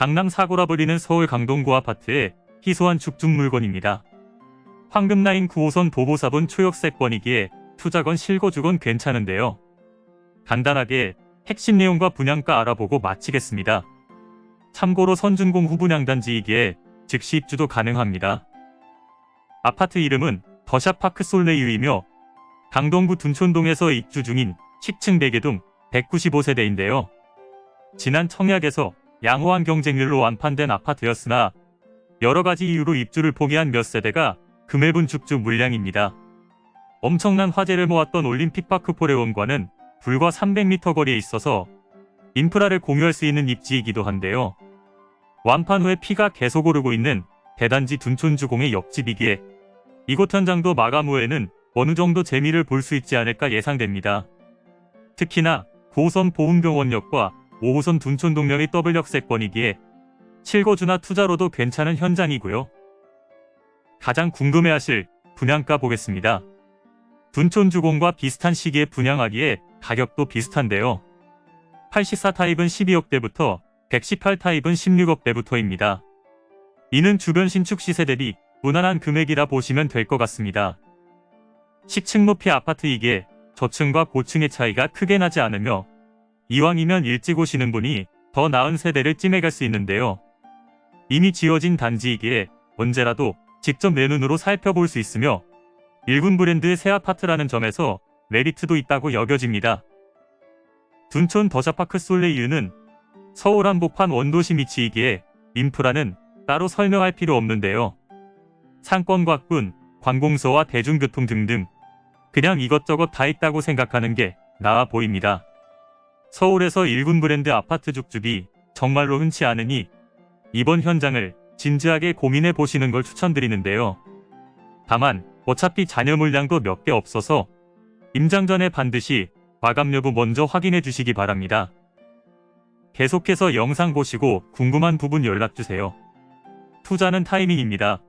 강남 사고라 불리는 서울 강동구 아파트의 희소한 죽중 물건입니다. 황금라인 9호선 도보사분 초역세권이기에 투자건 실거주건 괜찮은데요. 간단하게 핵심 내용과 분양가 알아보고 마치겠습니다. 참고로 선준공 후분양단지이기에 즉시 입주도 가능합니다. 아파트 이름은 더샵파크 솔레유이며 강동구 둔촌동에서 입주 중인 10층 4개동 195세대인데요. 지난 청약에서 양호한 경쟁률로 완판된 아파트였으나 여러 가지 이유로 입주를 포기한 몇 세대가 금해분 죽주 물량입니다. 엄청난 화제를 모았던 올림픽파크 포레원과는 불과 300m 거리에 있어서 인프라를 공유할 수 있는 입지이기도 한데요. 완판 후에 피가 계속 오르고 있는 대단지 둔촌주공의 옆집이기에 이곳 현장도 마감 후에는 어느 정도 재미를 볼 수 있지 않을까 예상됩니다. 특히나 9호선 보훈병원역과 5호선 둔촌 동면이 더블 역세권이기에 실거주나 투자로도 괜찮은 현장이고요. 가장 궁금해하실 분양가 보겠습니다. 둔촌 주공과 비슷한 시기에 분양하기에 가격도 비슷한데요. 84 타입은 12억대부터 118 타입은 16억대부터입니다. 이는 주변 신축 시세 대비 무난한 금액이라 보시면 될 것 같습니다. 10층 높이 아파트이기에 저층과 고층의 차이가 크게 나지 않으며 이왕이면 일찍 오시는 분이 더 나은 세대를 찜해갈 수 있는데요. 이미 지어진 단지이기에 언제라도 직접 내 눈으로 살펴볼 수 있으며 일군 브랜드의 새 아파트라는 점에서 메리트도 있다고 여겨집니다. 둔촌 더샤파크 솔레이유는 서울 한복판 원도시 위치이기에 인프라는 따로 설명할 필요 없는데요. 상권과 군, 관공서와 대중교통 등등 그냥 이것저것 다 있다고 생각하는 게 나아 보입니다. 서울에서 일군 브랜드 아파트 죽집이 정말로 흔치 않으니 이번 현장을 진지하게 고민해 보시는 걸 추천드리는데요. 다만 어차피 잔여 물량도 몇 개 없어서 임장 전에 반드시 마감 여부 먼저 확인해 주시기 바랍니다. 계속해서 영상 보시고 궁금한 부분 연락 주세요. 투자는 타이밍입니다.